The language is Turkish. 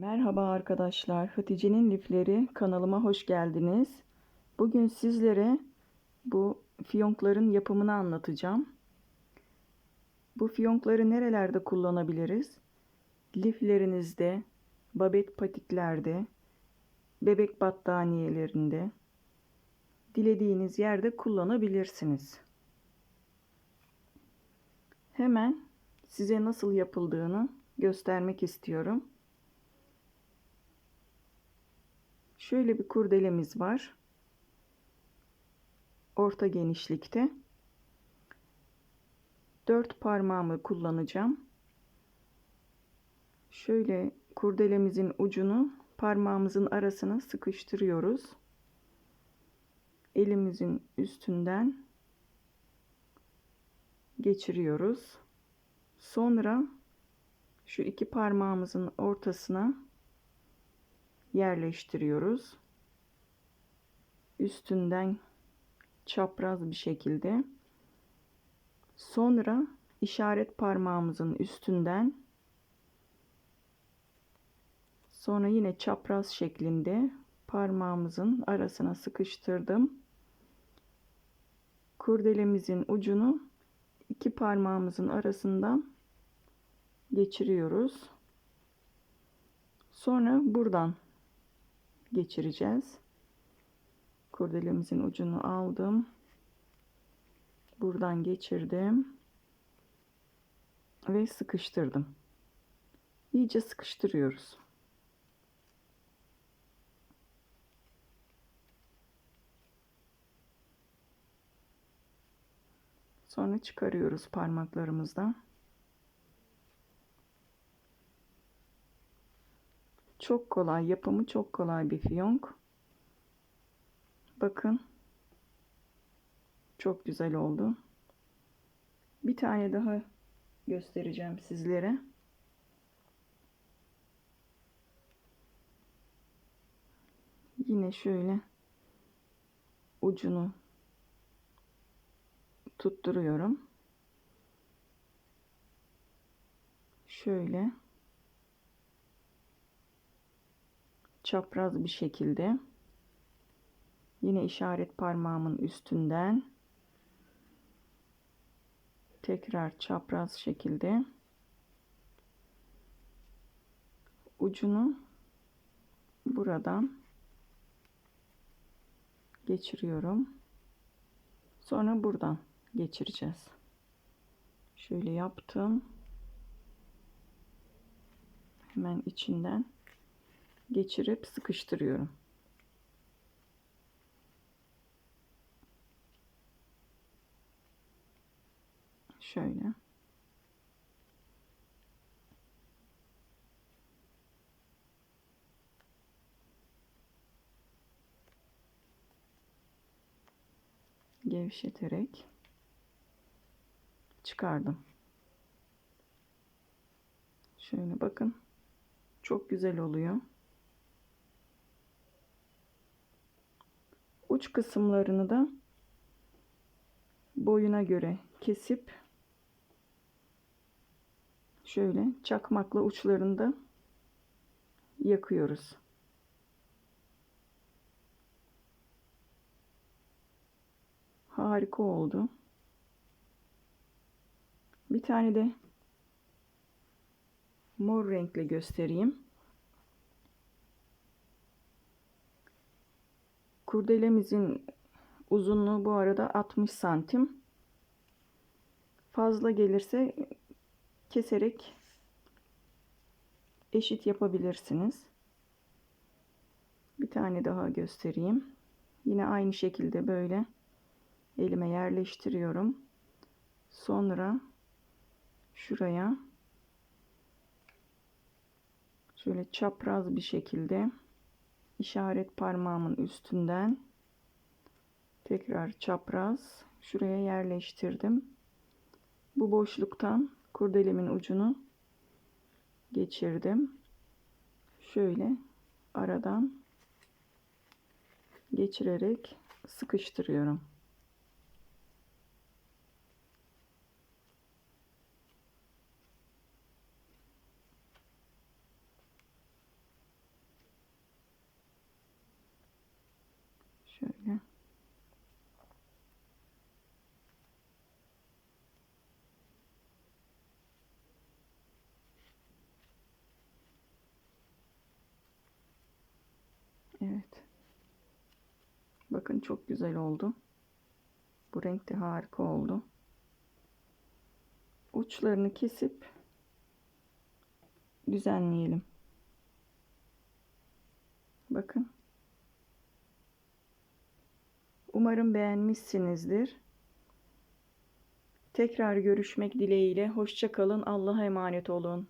Merhaba arkadaşlar. Hatice'nin lifleri kanalıma hoş geldiniz. Bugün sizlere bu fiyonkların yapımını anlatacağım. Bu fiyonkları nerelerde kullanabiliriz? Liflerinizde, babet patiklerde, bebek battaniyelerinde, dilediğiniz yerde kullanabilirsiniz. Hemen size nasıl yapıldığını göstermek istiyorum. Şöyle bir kurdelemiz var. Orta genişlikte. Dört parmağımı kullanacağım. Şöyle kurdelemizin ucunu parmağımızın arasına sıkıştırıyoruz. Elimizin üstünden geçiriyoruz. Sonra şu iki parmağımızın ortasına yerleştiriyoruz. Üstünden çapraz bir şekilde. Sonra işaret parmağımızın üstünden sonra yine çapraz şeklinde parmağımızın arasına sıkıştırdım. Kurdelemizin ucunu iki parmağımızın arasından geçiriyoruz. Sonra buradan geçireceğiz. Kurdelemizin ucunu aldım. Buradan geçirdim. Ve sıkıştırdım. İyice sıkıştırıyoruz. Sonra çıkarıyoruz parmaklarımızdan. Çok kolay. Yapımı çok kolay bir fiyonk. Bakın. Çok güzel oldu. Bir tane daha göstereceğim sizlere. Yine şöyle ucunu tutturuyorum. Şöyle çapraz bir şekilde yine işaret parmağımın üstünden tekrar çapraz şekilde ucunu buradan geçiriyorum. Sonra buradan geçireceğiz. Şöyle yaptım. Hemen içinden geçirip sıkıştırıyorum. Şöyle. Gevşeterek çıkardım. Şöyle bakın. Çok güzel oluyor. Uç kısımlarını da boyuna göre kesip şöyle çakmakla uçlarını da yakıyoruz. Harika oldu. Bir tane de mor renkle göstereyim. Kurdelemizin uzunluğu bu arada 60 santim. Fazla gelirse keserek eşit yapabilirsiniz. Bir tane daha göstereyim. Yine aynı şekilde böyle elime yerleştiriyorum. Sonra şuraya şöyle çapraz bir şekilde işaret parmağımın üstünden tekrar çapraz şuraya yerleştirdim. Bu boşluktan kurdelemin ucunu geçirdim. Şöyle aradan geçirerek sıkıştırıyorum. Evet. Bakın çok güzel oldu. Bu renk de harika oldu. Uçlarını kesip düzenleyelim. Bakın. Umarım beğenmişsinizdir. Tekrar görüşmek dileğiyle. Hoşça kalın. Allah'a emanet olun.